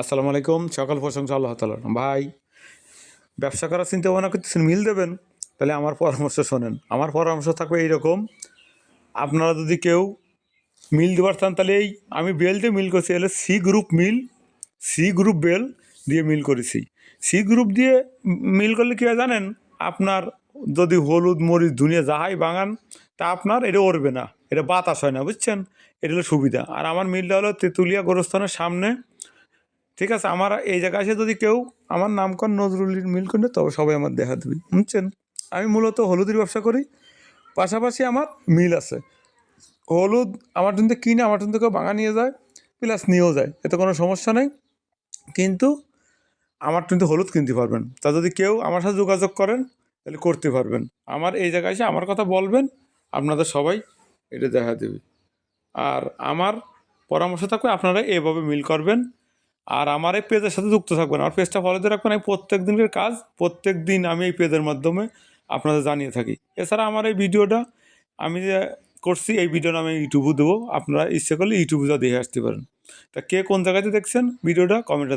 আসসালামু আলাইকুম, সকাল প্রশংসা আল্লাহ তালার ভাই, ব্যবসা করার চিন্তা ভাবনা করতেছেন, মিল দেবেন? তাহলে আমার পরামর্শ শোনেন। আমার পরামর্শ থাকবে এইরকম, আপনারা যদি কেউ মিল দেবার চান, তাহলে এই আমি বেল দিয়ে মিল করছি, এলে সি গ্রুপ মিল, সি গ্রুপ বেল দিয়ে মিল করেছি। সি গ্রুপ দিয়ে মিল করলে কী জানেন? আপনার যদি হলুদ, মরিচ, ধুনিয়া যাহাই বাগান, তা আপনার এটা উড়বে না, এটা বাতাস হয় না, বুঝছেন? এটা হলো সুবিধা। আর আমার মিলটা হলো তেঁতুলিয়া গোরস্থানের সামনে ঠিক আছে, আমার এই জায়গায় এসে যদি কেউ আমার নাম কর নজরুলির মিল করে তবে সবাই আমার দেখা দেবে, বুঝছেন? আমি মূলত হলুদের ব্যবসা করি, পাশাপাশি আমার মিল আছে। হলুদ আমার জন্য কিনে, আমার জন্য কেউ বাঙা নিয়ে যায়, প্লাস নিয়েও যায়, এতে কোনো সমস্যা নেই। কিন্তু আমার কিন্তু হলুদ কিনতে পারবেন, তা যদি কেউ আমার সাথে যোগাযোগ করেন, তাহলে করতে পারবেন। আমার এই জায়গায় এসে আমার কথা বলবেন, আপনাদের সবাই এটা দেখা দেবে। আর আমার পরামর্শ থাকবে, আপনারা এভাবে মিল করবেন আর আমার এই পেজের সাথে যুক্ত থাকবেন। আমার পেজটা ফলো দিয়ে রাখবেন। আমি প্রত্যেক দিনের কাজ প্রত্যেক দিন আমি এই পেজের মাধ্যমে আপনাদের জানিয়ে থাকি। এছাড়া আমার এই ভিডিওটা আমি যে করছি, এই ভিডিওটা আমি ইউটিউবে দেবো। আপনারা ইচ্ছে করলে ইউটিউবে যা দেখে আসতে পারেন। তা কে কোন জায়গাতে দেখছেন ভিডিওটা কমেন্টে